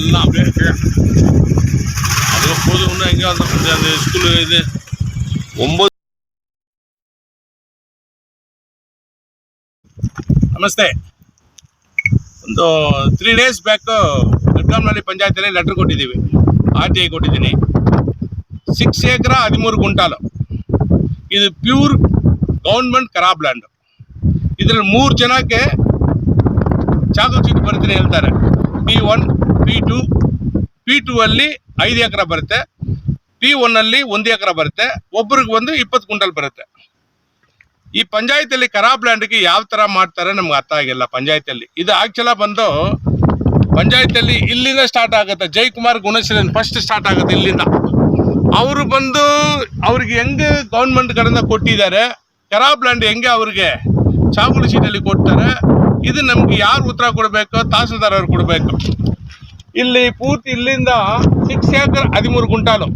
எல்லாம் அப்படியே கீழே. அது போதும் இன்னும் எங்கே அந்த அந்த ஸ்கூலு இது ஒம்பது ನಮಸ್ತೆ ಒಂದು ತ್ರೀ ಡೇಸ್ ಬ್ಯಾಕು ದುರ್ಗಂನಲ್ಲಿ ಪಂಚಾಯತಲ್ಲಿ ಲೆಟ್ರ್ ಕೊಟ್ಟಿದ್ದೀವಿ ಆರ್ ಟಿ ಐ ಕೊಟ್ಟಿದ್ದೀನಿ ಸಿಕ್ಸ್ ಏಕರ ಹದಿಮೂರು ಗುಂಟಾಲು ಇದು ಪ್ಯೂರ್ ಗೌರ್ಮೆಂಟ್ ಖರಾಬ್ ಲ್ಯಾಂಡ್ ಇದ್ರಲ್ಲಿ ಮೂರು ಜನಕ್ಕೆ ಚಾಕು ಚೀಟಿ ಬರ್ತೀನಿ ಹೇಳ್ತಾರೆ P one P two P two ಅಲ್ಲಿ ಐದು ಎಕರೆ ಬರುತ್ತೆ. ಪಿ ಒನ್ನಲ್ಲಿ ಒಂದು ಎಕರೆ ಬರುತ್ತೆ. ಒಬ್ರಿಗೆ ಒಂದು ಇಪ್ಪತ್ತು ಕುಂಟಲ್ ಬರುತ್ತೆ. ಈ ಪಂಚಾಯತಿಯಲ್ಲಿ ಖರಾಬ್ ಲ್ಯಾಂಡ್ಗೆ ಯಾವ ತರ ಮಾಡ್ತಾರೆ ನಮ್ಗೆ ಅರ್ಥ ಆಗಿಲ್ಲ ಪಂಚಾಯತಿಯಲ್ಲಿ. ಇದು ಆಕ್ಚುಲ ಬಂದು ಪಂಚಾಯತಿಯಲ್ಲಿ ಇಲ್ಲಿಂದ ಸ್ಟಾರ್ಟ್ ಆಗುತ್ತೆ. ಜಯಕುಮಾರ್ ಗುಣಶೀಲನ್ ಫಸ್ಟ್ ಸ್ಟಾರ್ಟ್ ಆಗುತ್ತೆ ಇಲ್ಲಿಂದ. ಅವರು ಬಂದು ಅವ್ರಿಗೆ ಹೆಂಗೆ ಗೌರ್ಮೆಂಟ್ ಕಡೆಯಿಂದ ಕೊಟ್ಟಿದ್ದಾರೆ ಖರಾಬ್ ಲ್ಯಾಂಡ್ ಹೆಂಗೆ ಅವ್ರಿಗೆ ಚಾಮುಲಿ ಶೀಟಲ್ಲಿ ಕೊಡ್ತಾರೆ, ಇದು ನಮ್ಗೆ ಯಾರು ಉತ್ತರ ಕೊಡಬೇಕು, ತಹಸೀಲ್ದಾರ್ ಅವ್ರು ಕೊಡಬೇಕು. ಇಲ್ಲಿ ಪೂರ್ತಿ ಇಲ್ಲಿಂದ ಸಿಕ್ಸ್ ಏಕರ್ ಹದಿಮೂರು ಗುಂಟಾಲು.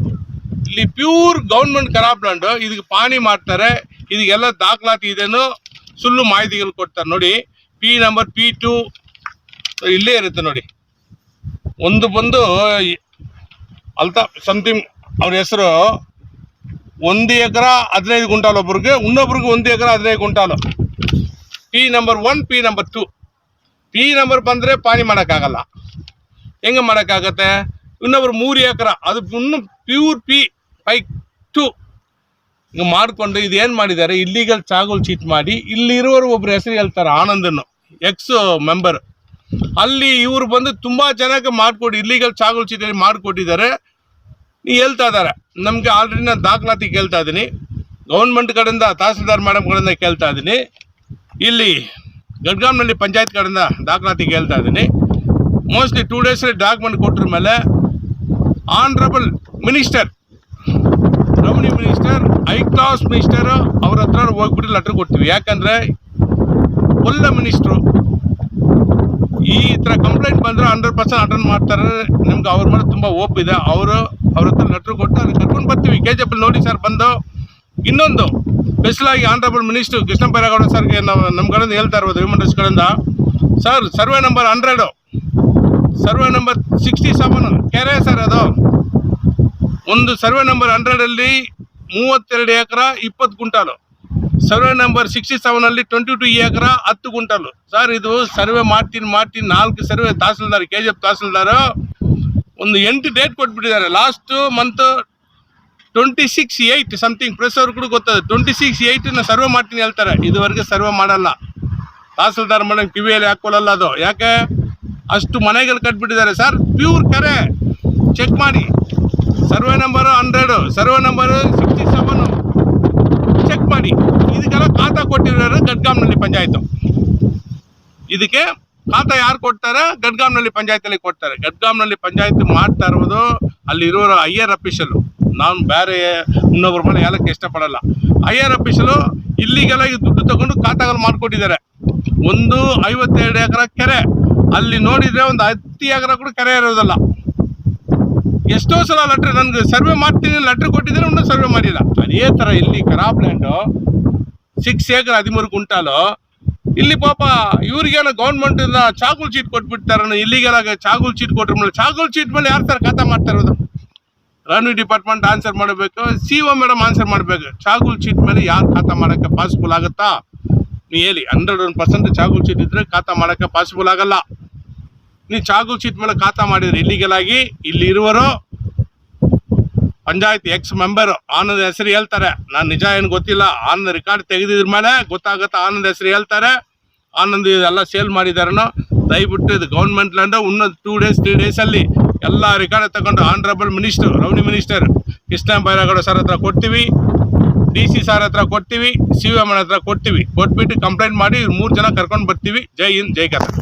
ಇಲ್ಲಿ ಪ್ಯೂರ್ ಗೌರ್ಮೆಂಟ್ ಖರಾಬ್ ಲ್ಯಾಂಡ್ ಇದಕ್ಕೆ ಪಾನಿ ಮಾಡ್ತಾರೆ ಇದಕ್ಕೆಲ್ಲ ದಾಖಲಾತಿ ಇದೇನು ಸುಳ್ಳು ಮಾಹಿತಿಗಳು ಕೊಡ್ತಾರೆ. ನೋಡಿ ಪಿ ನಂಬರ್ ಪಿ ಟು ಇಲ್ಲೇ ಇರುತ್ತೆ ನೋಡಿ. ಒಂದು ಬಂದು ಅಲ್ತಾ ಸಮಥಿಂಗ್ ಅವ್ರ ಹೆಸರು, ಒಂದು ಎಕರ ಹದಿನೈದು ಗುಂಟಾಲು ಒಬ್ರಿಗೆ, ಇನ್ನೊಬ್ರಿಗೆ ಒಂದು ಎಕರ ಹದಿನೈದು ಗುಂಟಾಲು. P number one P number two P number ಬಂದರೆ ಪಾನಿ ಮಾಡೋಕ್ಕಾಗಲ್ಲ. ಹೆಂಗೆ ಮಾಡೋಕ್ಕಾಗತ್ತೆ? ಇನ್ನೊಬ್ರು ಮೂರು ಎಕರೆ, ಅದು ಇನ್ನು ಪ್ಯೂರ್ ಪಿ ಫೈ ಟು ಹಿಂಗೆ ಮಾಡಿಕೊಂಡು ಇದೇನು ಮಾಡಿದ್ದಾರೆ? ಇಲ್ಲಿಗಲ್ ಚಾಗುಲ್ ಚೀಟ್ ಮಾಡಿ, ಇಲ್ಲಿರುವವರು ಒಬ್ರು ಹೆಸರು ಹೇಳ್ತಾರೆ, ಆನಂದನ್ನು ಎಕ್ಸ್ ಮೆಂಬರ್ ಅಲ್ಲಿ ಇವರು ಬಂದು ತುಂಬ ಜನಕ್ಕೆ ಮಾಡಿಕೊಡಿ ಇಲ್ಲಿಗಲ್ ಚಾಗುಲ್ ಚೀಟಲ್ಲಿ ಮಾಡಿಕೊಟ್ಟಿದ್ದಾರೆ. ನೀ ಹೇಳ್ತಾ ಇದ್ದಾರೆ ನಮಗೆ ಆಲ್ರೆಡಿ ನಾನು ದಾಖಲಾತಿ ಕೇಳ್ತಾ ಇದ್ದೀನಿ ಗೌರ್ಮೆಂಟ್ ಕಡೆಯಿಂದ, ತಹಸೀಲ್ದಾರ್ ಮೇಡಮ್ ಕಡೆಯಿಂದ ಕೇಳ್ತಾ ಇದ್ದೀನಿ ಇಲ್ಲಿ ಗಡ್ಗಾಮ್ನಲ್ಲಿ ಪಂಚಾಯತ್ ಕಡೆಯಿಂದ ದಾಖಲಾತಿ ಕೇಳ್ತಾ ಇದ್ದೀನಿ ಮೋಸ್ಟ್ಲಿ ಟೂ ಡೇಸಲ್ಲಿ ಡಾಕ್ಯುಮೆಂಟ್ ಕೊಟ್ಟರ ಮೇಲೆ honourable minister revenue minister high class minister ಅವ್ರ ಹತ್ರ ಹೋಗ್ಬಿಟ್ಟು ಲೆಟರ್ ಕೊಡ್ತೀವಿ ಯಾಕಂದ್ರೆ ಒಳ್ಳೆ ಮಿನಿಸ್ಟ್ರು ಈ ಥರ ಕಂಪ್ಲೇಂಟ್ ಬಂದರೆ ಹಂಡ್ರೆಡ್ ಪರ್ಸೆಂಟ್ ಅಟೆಂಡ್ ಮಾಡ್ತಾರೆ ನಿಮ್ಗೆ ಅವ್ರ ಮೇಲೆ ತುಂಬ ಓಪ್ ಇದೆ ಅವರು ಅವ್ರ ಹತ್ರ ಲೆಟ್ರ್ ಕೊಟ್ಟು ಅದಕ್ಕೆ ಕರ್ಕೊಂಡು ಬರ್ತೀವಿ ಕೆ ಜಿ ನೋಡಿ ಸರ್ ಬಂದು ಇನ್ನೊಂದು ಸ್ಪೆಷಲಾಗಿ ಆನರಬಲ್ ಮಿನಿಸ್ಟರ್ ಕೃಷ್ಣ ಬೈರೇಗೌಡ ಸರ್ಗೆ ನಮ್ಮ ಕಡೆಯಿಂದ ಹೇಳ್ತಾ ಇರ್ಬೋದು ಹ್ಯೂಮನ್ ರೈಟ್ಸ್ ಕಡೆಯಿಂದ sir survey number hundred survey number sixty seven. ಕೆರೆ ಸರ್ ಅದು. ಒಂದು ಸರ್ವೆ ನಂಬರ್ ಹಂಡ್ರೆಡಲ್ಲಿ ಮೂವತ್ತೆರಡು ಎಕರ, ಇಪ್ಪತ್ತು ಗುಂಟಾಲು ಸರ್ವೆ ನಂಬರ್ ಸಿಕ್ಸ್ಟಿ ಸೆವೆನಲ್ಲಿ ಟ್ವೆಂಟಿ ಟು ಎಕರ, ಹತ್ತು ಗುಂಟಲು ಸರ್, ಇದು ಸರ್ವೆ ಮಾಡ್ತೀನಿ ಮಾಡ್ತೀನಿ, ನಾಲ್ಕು survey tahsildar, K G F tahsildar. ಒಂದು ಎಂಟು date ಕೊಟ್ಬಿಟ್ಟಿದ್ದಾರೆ. Last month twenty six eight something press ಅವ್ರು ಕೂಡ ಗೊತ್ತದೆ. ಟ್ವೆಂಟಿ ಸಿಕ್ಸ್ ಏಯ್ಟನ್ನು ಸರ್ವೆ ಮಾಡ್ತೀನಿ ಹೇಳ್ತಾರೆ. ಇದುವರೆಗೆ ಸರ್ವೆ ಮಾಡಲ್ಲ. ತಹಸೀಲ್ದಾರ್ ಮೇಡಮ್ ಕಿವಿಯಲ್ಲಿ ಹಾಕೊಳ್ಳಲ್ಲ ಅದು. ಯಾಕೆ? ಅಷ್ಟು ಮನೆಗಳು ಕಟ್ಬಿಟ್ಟಿದ್ದಾರೆ ಸರ್. ಪ್ಯೂರ್ ಕರೆ. ಚೆಕ್ ಮಾಡಿ. Survey number hundred survey number sixty seven check ಮಾಡಿ. ಇದಕ್ಕೆಲ್ಲ ಖಾತಾ ಕೊಟ್ಟಿರೋರು ಗಡ್ಗಾಮ್ನಲ್ಲಿ ಪಂಚಾಯತು ಇದಕ್ಕೆ ಖಾತ ಯಾರು ಕೊಡ್ತಾರೆ? ಗಡ್ಗಾಮ್ನಲ್ಲಿ ಪಂಚಾಯತಲ್ಲಿ ಕೊಡ್ತಾರೆ. ಗಡ್ಗಾಮ್ನಲ್ಲಿ ಪಂಚಾಯತ್ ಮಾಡ್ತಾ ಇರೋದು ಅಲ್ಲಿ ಇರೋರು ಹೈಯರ್ ಅಫೀಷಲು ನಾನು ಬೇರೆ ಇನ್ನೊಬ್ಬರ ಮನೆ ಹೇಳಕ್ಕೆ ಇಷ್ಟಪಡಲ್ಲ. ಹೈಯರ್ ಅಫೀಷಲು ಇಲ್ಲಿಗೆಲ್ಲ ಈ ದುಡ್ಡು ತಗೊಂಡು ಖಾತಾಗಳು ಮಾಡಿಕೊಟ್ಟಿದ್ದಾರೆ. ಒಂದು ಐವತ್ತೆರಡು ಎಕರೆ ಕೆರೆ. ಅಲ್ಲಿ ನೋಡಿದ್ರೆ ಒಂದು ಹತ್ತಿ ಎಕರೆ ಕೂಡ ಕರೆ ಇರೋದಲ್ಲ. ಎಷ್ಟೋ ಸಲ ಲೆಟ್ರ್ ನನ್ಗೆ ಸರ್ವೆ ಮಾಡ್ತೀನಿ ಲೆಟ್ರ್ ಕೊಟ್ಟಿದ್ದಾರೆ ಇನ್ನೂ ಸರ್ವೆ ಮಾಡಿಲ್ಲ. ಅದೇ ಥರ ಇಲ್ಲಿ ಖರಾಬ್ ಲ್ಯಾಂಡು ಸಿಕ್ಸ್ ಏಕರ್ ಹದಿಮೂರು ಕುಂಟಾಲು ಇಲ್ಲಿ ಪಾಪ ಇವ್ರಿಗೇನೋ ಗೌರ್ಮೆಂಟ್ ಇಂದ ಚಾಗುಲ್ ಚೀಟ್ ಕೊಟ್ಬಿಡ್ತಾರೆ ಇಲ್ಲಿಗೆಲ್ಲ ಚಾಗುಲ್ ಚೀಟ್ ಕೊಟ್ರ ಮೇಲೆ ಚಾಗುಲ್ ಚೀಟ್ ಮೇಲೆ ಯಾರು ತರ ಖಾತಾ ಮಾಡ್ತಾ ಇರೋದು? ರೆವೆನ್ಯೂ ಡಿಪಾರ್ಟ್ಮೆಂಟ್ ಆನ್ಸರ್ ಮಾಡಬೇಕು ಸಿ ಒ ಮೇಡಮ್ ಆನ್ಸರ್ ಮಾಡಬೇಕು. ಚಾಗುಲ್ ಚೀಟ್ ಮೇಲೆ ಯಾರು ಖಾತಾ ಮಾಡೋಕ್ಕೆ ಪಾಸಿಬಲ್ ಆಗುತ್ತಾ? ನೀ ಹೇಳಿ ಹಂಡ್ರೆಡ್ ಒನ್ ಪರ್ಸೆಂಟ್ ಚಾಗುಲ್ ಚೀಟ್ ಇದ್ರೆ ಖಾತಾ ಮಾಡೋಕ್ಕೆ ಪಾಸಿಬಲ್ ಆಗಲ್ಲ. ನೀವು ಚಾಗುಲ್ ಚೀಟ್ ಮೇಲೆ ಖಾತಾ ಮಾಡಿದ್ರೆ ಇಲ್ಲಿಗೆಲ್ಲ ಆಗಿ ಇಲ್ಲಿ ಇರುವರು ಪಂಚಾಯತ್ ಎಕ್ಸ್ ಮೆಂಬರ್ ಆನಂದ್ ಹೆಸರು ಹೇಳ್ತಾರೆ. ನಾನು ನಿಜ ಏನು ಗೊತ್ತಿಲ್ಲ. ಆನಂದ್ ರೆಕಾರ್ಡ್ ತೆಗೆದಿದ್ರ ಮೇಲೆ ಗೊತ್ತಾಗುತ್ತೆ ಆನಂದ್ ಹೆಸರು ಹೇಳ್ತಾರೆ. ಆನಂದ್ ಇದೆಲ್ಲ ಸೇಲ್ ಮಾಡಿದಾರನೋ ದಯವಿಟ್ಟು ಇದು ಗೌರ್ಮೆಂಟ್ ಲ್ಯಾಂಡ್ ಇನ್ನೊಂದು ಟೂ ಡೇಸ್ ತ್ರೀ ಡೇಸಲ್ಲಿ ಎಲ್ಲ ರೆಕಾರ್ಡ್ ತಗೊಂಡು honourable minister revenue minister Krishna Byregowda sir ಹತ್ರ ಕೊಡ್ತೀವಿ. ಡಿ ಸಿ ಸರ್ ಹತ್ರ ಕೊಡ್ತೀವಿ. ಸಿ ಎಂ ಹತ್ರ ಕೊಡ್ತೀವಿ. ಕೊಟ್ಬಿಟ್ಟು ಕಂಪ್ಲೇಂಟ್ ಮಾಡಿ ಮೂರು ಜನ ಕರ್ಕೊಂಡು ಬರ್ತೀವಿ. ಜೈ ಹಿಂದ್, ಜೈ ಕರ್ನಾಟಕ.